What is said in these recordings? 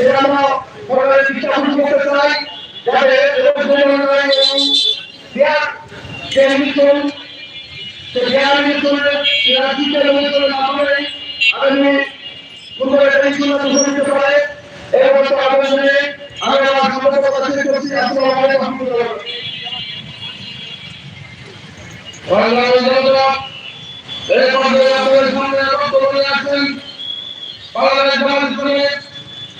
সেটা আমরা সরকারের আকর্ষণ করতে চাই যাতে আগামী বাংলাদেশ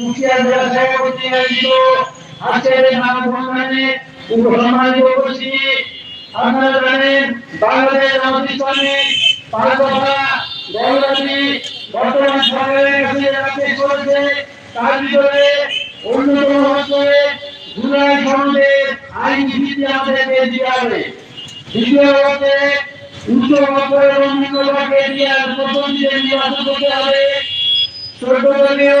ইসলামী কুষ্টিয়া জেলা সভাপতি আয়োজিত আজকের মানববন্ধনে সম্মানিত উপস্থিতি। আপনারা জানেন বাংলাদেশ জামাত ইসলামী পাঁচ দফা গণতান্ত্রী বর্তমান সরকারের কাছে রাখতে চলেছে তার ভিতরে অন্যতম হচ্ছে জুলাই সনদের আইন ভিত্তি আমাদেরকে দিতে হবে দ্বিতীয় হচ্ছে উচ্চ করতে হবে। চোদ্দলীয়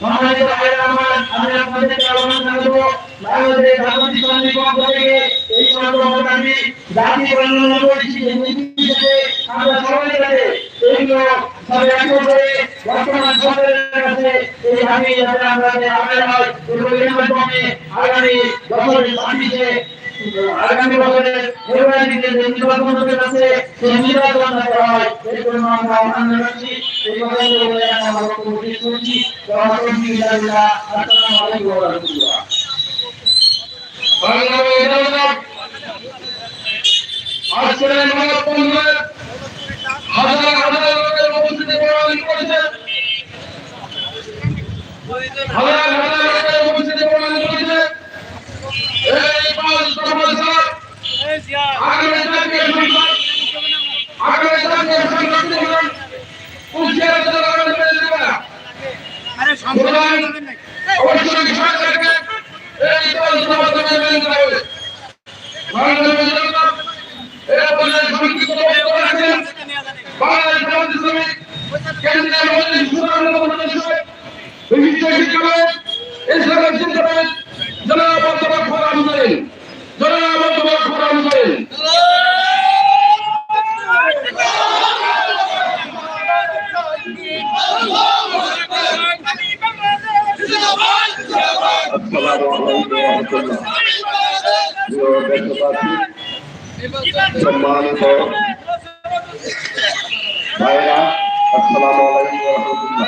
সম্মানিত ভাইরা আমি আপনাদেরকে আহ্বান জানাব বাংলাদেশ জাতীয় ইসলামী থেকে এই মানববন্ধন আমি জাতি বর্ণনা করেছি। নির্বিশেষে আমরা সবাই যাতে এইগুলো সব এক করে বর্তমান সরকারের কাছে এই দাবি যাতে আমরা আদায় হয় এবং এর আগামী বছরের ছাব্বিশে আগামী বছরের ফেব্রুয়ারিতে যে নির্বাচন হতে যাচ্ছে সেই নির্বাচন যাতে হয় এর জন্য আমরা আহ্বান জানাচ্ছি এই কথাগুলো বলে আমি আমার বক্তব্য শেষ করছি আলহামদুলিল্লাহ আসসালামু আলাইকুম ওয়া রাহমাতুল্লাহ আজকের এই মানববন্ধনে হাজার হাজার লোকের উপস্থিতি প্রমাণ করেছে হাজার হাজার লোকের উপস্থিতি ইসলামের খোরাম করেন জনাব খোরাম করেন ওয়া রাহমাতুল্লাহ প্রিয় সম্মানিত ভাইরা আসসালামু আলাইকুম রাহমাতুল্লাহ।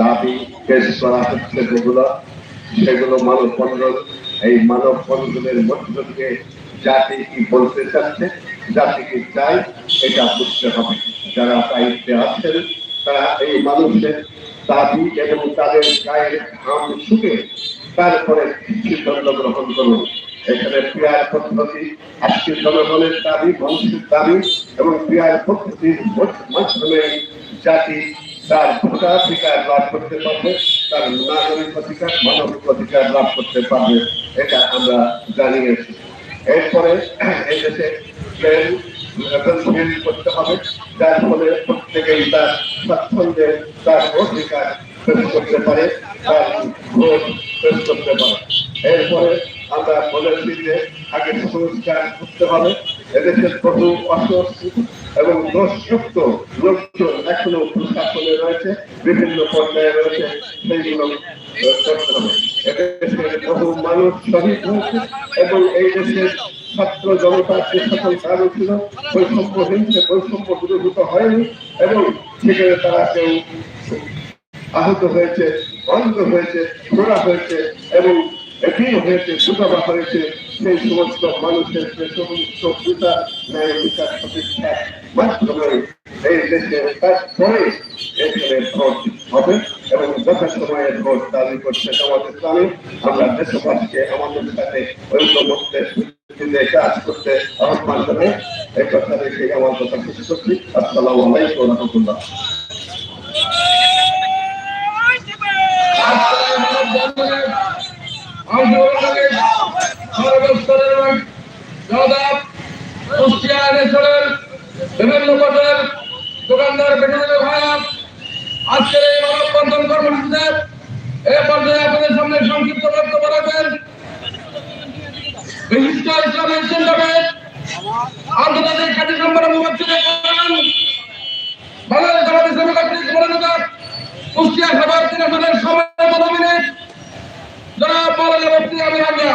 দাবি যেগুলো, সেগুলো মানব বন্ধন, এই মানব বন্ধনের মধ্য দিয়ে জাতি কি বলতে চাচ্ছে, জাতি কি চায়, এটা বুঝতে হবে। যারা দায়িত্বে আছেন, তারা এই মানুষের দাবি এবং তাদের গায়ের ঘাম শুকে তারপরে সিদ্ধান্ত গ্রহণ করুন। এখানে ক্রিয়ার পদ্ধতি, আজকে জনগণের দাবি মানুষের দাবি এবং ক্রিয়ার পদ্ধতির মাধ্যমে জাতি তার ভোটাধিকার লাভ করতে পারবে, তার নাগরিক অধিকার, মানবিক অধিকার লাভ করতে পারবে, এটা আমরা জানিয়েছি এরপরে এই দেশে ট্রেন ফিল করতে হবে, যার ফলে প্রত্যেকেই তার স্বাচ্ছন্দ্যে তার অধিকার পেশ করতে পারে, তার ভোট পেশ করতে পারে। এরপরে আমরা বলেছি যে আগে সংস্কার করতে হবে এদেশের বহু অস্বস্তি এবং দোষযুক্ত লোকজন এখনও প্রশাসনে রয়েছে, বিভিন্ন পর্যায়ে রয়েছে, সেইগুলো এদেশের মানুষ শহীদ হয়েছে এবং এই দেশের ছাত্র জনতার যে সকল কারণ ছিল, বৈষম্য হিংসে বৈষম্য দূরীভূত হয়নি এবং সেখানে তারা কেউ আহত হয়েছে অন্ধ হয়েছে ঘোরা হয়েছে এবং একই হয়েছে সুতবা হয়েছে সেই সমস্ত মানুষের যে সমস্ত পিতা ন্যায় বিচার প্রতিষ্ঠার মাধ্যমে এই দেশে তারপরে এখানে ভোট হবে এবং যথাসময়ে ভোট দাবি করছে সমাজ ইসলামী আমরা দেশবাসীকে আমাদের সাথে ঐক্যমত্যে কাজ করতে আহ্বান জানাই এই কথা রেখে আমার কথা শেষ করছি আসসালামু আলাইকুম রহমতুল্লাহ বিভিন্ন পদের দোকানদার বিভিন্ন ভাইয়া আজকের এই আপনাদের সামনে সংক্ষিপ্ত বক্তব্য রাখবেন আন্তর্জাতিক বাংলাদেশ জামাত ইসলামী কুষ্টিয়া সভার তিন আসনের সময় মিনিট জনাব মৌলানা মুফতি আমির হামজা।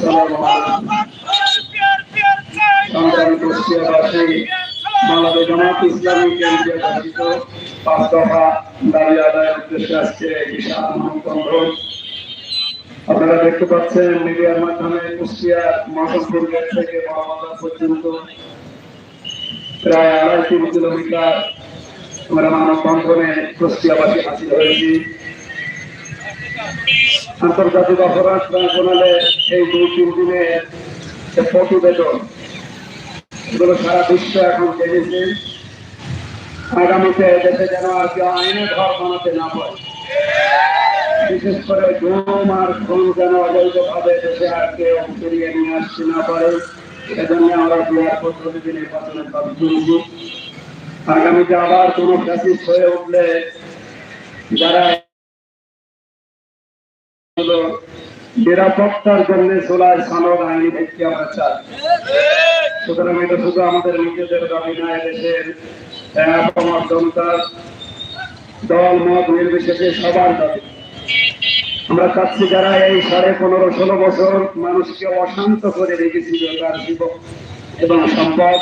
জনাব মৌলানা আপনারা দেখতে পাচ্ছেন মিডিয়ার মাধ্যমে কুষ্টিয়া মহাসনপুর গেট থেকে বড়বাজার পর্যন্ত প্রায় আড়াই তিন কিলোমিটার আমরা মানববন্ধনে কুষ্টিয়াবাসী হাজির হয়েছি। আন্তর্জাতিক অপরাধ ট্রাইব্যুনালে এই দুই তিন দিনের যে প্রতিবেদন এগুলো সারা বিশ্ব এখন জেনেছে আগামীতে দেশে যেন আর কেউ আইনে ঘর বানাতে না পারে। বিশেষ করে ঘুম আর খুন যেন অবৈধভাবে দেশে আর কেউ ফিরিয়ে নিয়ে আসতে না পারে। এজন্য আমরা নির্বাচনের দাবি আগামীতে আবার হয়ে উঠলে যারা নিরাপত্তার জন্য সোলার সানদ আইনি ভিত্তি আমরা চাই। সুতরাং এটা শুধু আমাদের নিজেদের দাবি না দেশের জনতার দল, মত নির্বিশেষে সবার দাবি। আমরা চাচ্ছি যারা এই সাড়ে পনেরো ষোলো বছর মানুষকে অশান্ত করে রেখেছিল তার এবং সম্পদ,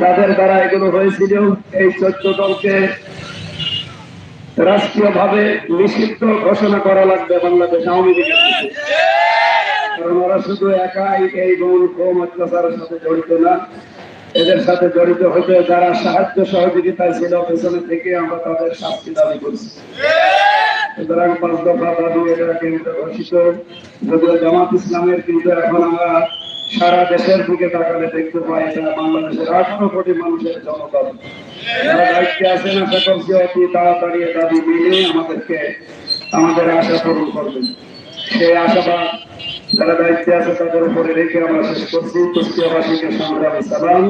যাদের দ্বারা এগুলো হয়েছিল, এই চোদ্দ দলকে রাষ্ট্রীয়ভাবে নিষিদ্ধ ঘোষণা করা লাগবে বাংলাদেশ আওয়ামী লীগের কারণ ওরা শুধু একাই এই গৌণ কম অত্যাচারের সাথে জড়িত না। এদের সাথে জড়িত হতে যারা সাহায্য সহযোগিতা ছিল, পেছনে থেকে আমরা তাদের শাস্তি দাবি করছি। জামাত ইসলামের কিন্তু এখন আমরা সারা দেশের দিকে তাকালে দেখতে পাই এটা বাংলাদেশের আঠারো কোটি মানুষের জনদাবি যারা দায়িত্বে আছেন, আশা করছি অতি তাড়াতাড়ি দাবি মেনে আমাদেরকে, আমাদের আশা পূরণ করবেন। সেই আশাবাদ যারা দায়িত্বে আছে তাদের উপরে রেখে আমরা শেষ করছি। সালাম।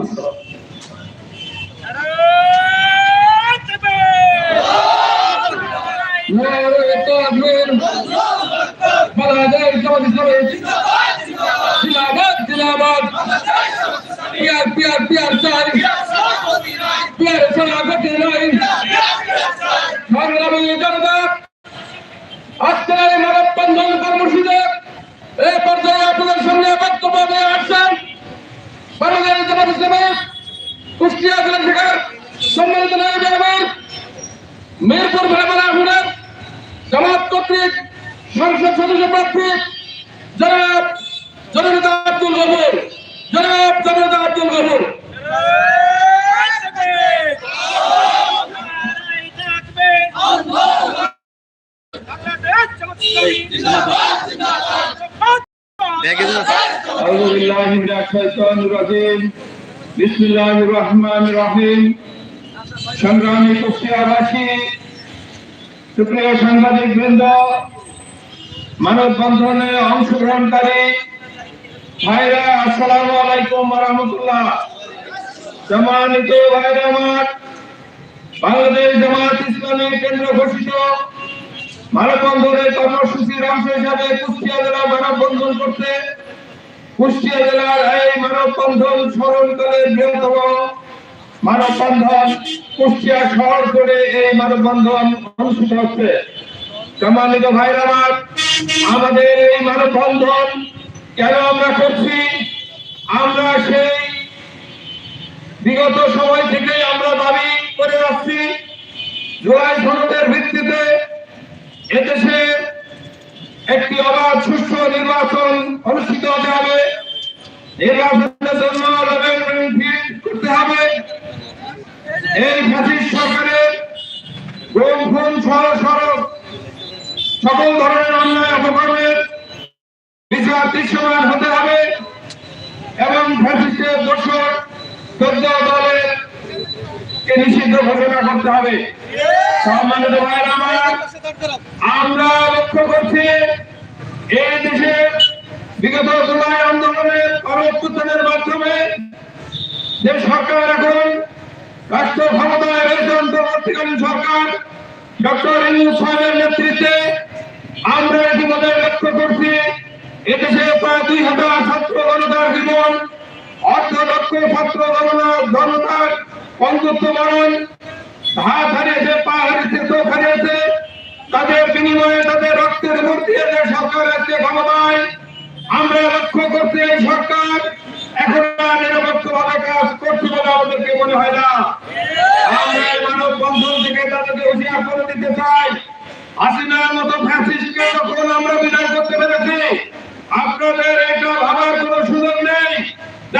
নারায়ে তাকবীর বাংলাদেশ জামাত ইসলামী জিন্দাবাদ পিয়ার পিয়ার পিয়ার চাই পিয়ার ছাড়া গতি নাই সংগ্রামী জনতা আজকের এই মানব বন্ধন কর্মসূচিতে এই পর্যায়ে আপনাদের সামনে বক্তব্য নিয়ে আসছেন বাংলাদেশ জামাত ইসলামী কুষ্টিয়া জেলা শাখার সম্মানিত নায়ক এবং মিরপুর ভেড়ামারা আসনের জামাত কর্তৃক সংসদ সদস্য প্রার্থী জনাব জননেতা আব্দুল গফুর জনাব জননেতা আব্দুল গফুর أعوذ بالله من الشيطان الرجيم بسم الله الرحمن الرحيم সংগ্রামী কুষ্টিয়াবাসী সুপ্রিয় সাংবাদিক বৃন্দ মানববন্ধনে অংশগ্রহণকারী ভাইরা, আসসালামু আলাইকুম রহমতুল্লাহ সম্মানিত ভাইরা আমার, বাংলাদেশ জামাত ইসলামী কেন্দ্র ঘোষিত মানববন্ধনের কর্মসূচির অংশ হিসাবে কুষ্টিয়া জেলা মানববন্ধন করতে কুষ্টিয়া জেলার এই মানববন্ধন স্মরণকালের বৃহত্তম মানববন্ধন কুষ্টিয়া শহর করে এই মানববন্ধন অনুষ্ঠিত হচ্ছে। সম্মানিত ভাইরা আমাদের এই মানববন্ধন কেন আমরা করছি? আমরা সেই বিগত সময় থেকে আমরা দাবি করে আসছি। জুলাই সনদের ভিত্তিতে এদেশে একটি অবাধ সুষ্ঠু নির্বাচন অনুষ্ঠিত হতে হবে। নির্বাচনের জন্য লেভেল প্লেইং ফিল্ড করতে হবে এই সরকারের সকল ধরনের অন্যায় বিচার দৃশ্যমান হতে হবে এবং চোদ্দ দলের কে নিষিদ্ধ ঘোষণা করতে হবে। সম্মানিত ভাইয়ের আমার, আমরা লক্ষ্য করছি এই দেশে বিগত জুলাই আন্দোলনের গণঅভ্যুত্থানের মাধ্যমে যে সরকার এখন রাষ্ট্র ক্ষমতায় রয়েছে অন্তর্বর্তীকালীন সরকার। ডক্টর ইউনুস সাহেবের নেতৃত্বে আমরা ইতিমধ্যে লক্ষ্য করছি, এদেশে প্রায় দুই হাজার ছাত্র জনতার জীবন অর্ধলক্ষ ছাত্র জনতা জনতার পঙ্গুত্ব মরণ হাত হারিয়েছে, পা হারিয়েছে, চোখ হারিয়েছে। তাদের বিনিময়ে তাদের রক্তের মূর্তি সরকার আজকে ক্ষমতায়। আমরা লক্ষ্য করছি এই সরকার এখন নিরপেক্ষ ভাবে কাজ করছে বলে আমাদেরকে মনে হয় না। বন্ধন থেকে তাদেরকে হুঁশিয়ার করে দিতে চাই। হাসিনার মতো ফ্যাসিস্টকে যখন আমরা বিদায় করতে পেরেছি, আপনাদের এটা ভাবার কোনো সুযোগ নেই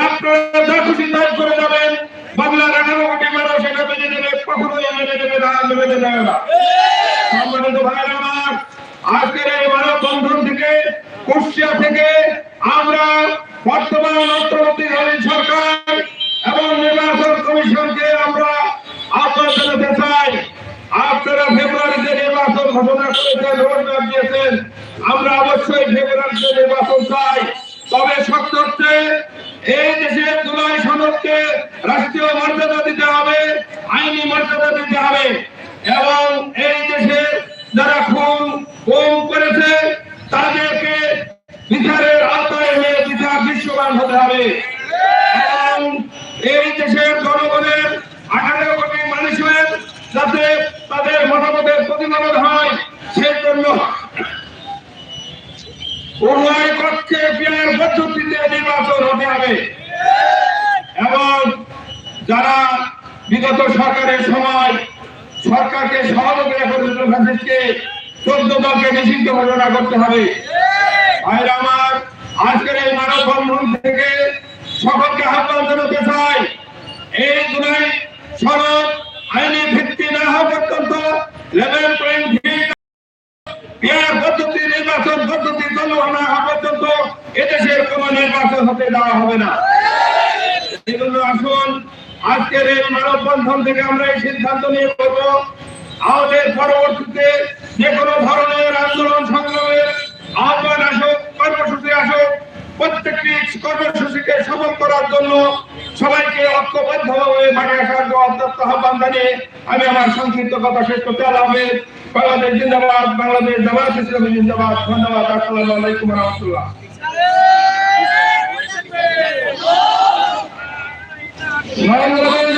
আপনারা যা খুশি তাই করে যাবেন। বাংলার আঠারো কোটি মানুষ এটা মেনে নেবে, কখনোই মেনে নেবে না মেনে নেবে না। সম্মানিত ভাইয়ের আমার, আজকের এই মানব বন্ধন থেকে কুষ্টিয়া থেকে আমরা বর্তমান অন্তর্বর্তীকালীন করেছেন রোডম্যাপ দিয়েছেন। আমরা অবশ্যই ফেব্রুয়ারিতে নির্বাচন চাই। তবে সত্য এই দেশে জুলাই সনদকে রাষ্ট্রীয় মর্যাদা দিতে হবে, আইনি মর্যাদা দিতে হবে। এবং এই দেশে যারা খুন গুম করেছে তাদেরকে বিচারের আওতায় এনে বিচার দৃশ্যমান হতে হবে এবং এই দেশের জনগণের আঠারো কোটি মানুষের যাতে তাদের মতামতের প্রতিফলন হয় সেই জন্য উভয় পক্ষে বিয়ের পদ্ধতিতে নির্বাচন হতে হবে। এবং যারা বিগত সরকারের সময় সরকারকে সহযোগিতা চোদ্দ দলকে নিষিদ্ধ ঘোষণা করতে হবে। ভাইরা আমার, আজকের এই মানব বন্ধন থেকে সকলকে আহ্বান জানাতে চাই, এই জুলাই সনদ আইনি ভিত্তি না হওয়া পর্যন্ত লেভেল প্লেইং ফিল্ড পদ্ধতি নির্বাচন, পদ্ধতি না হওয়া এদেশের কোন নির্বাচন হতে দেওয়া হবে না। এই আসুন, আজকের এই মানববন্ধন থেকে আমরা এই সিদ্ধান্ত নিয়ে করব আমাদের পরবর্তীতে যে কোনো ধরনের আন্দোলন সংগ্রামের আহ্বান আসুক, কর্মসূচি আসুক, প্রত্যেকটি কর্মসূচিকে সফল করার জন্য সবাইকে ঐক্যবদ্ধভাবে মাঠে আসার আহ্বান জানিয়ে আমি আমার সংক্ষিপ্ত কথা শেষ করতে হবে বাংলাদেশ জিন্দাবাদ বাংলাদেশ জামাত ইসলামী জিন্দাবাদ। ধন্যবাদ আসসালামু আলাইকুম রহমতুল্লাহ। নরেন্দ্র মোদী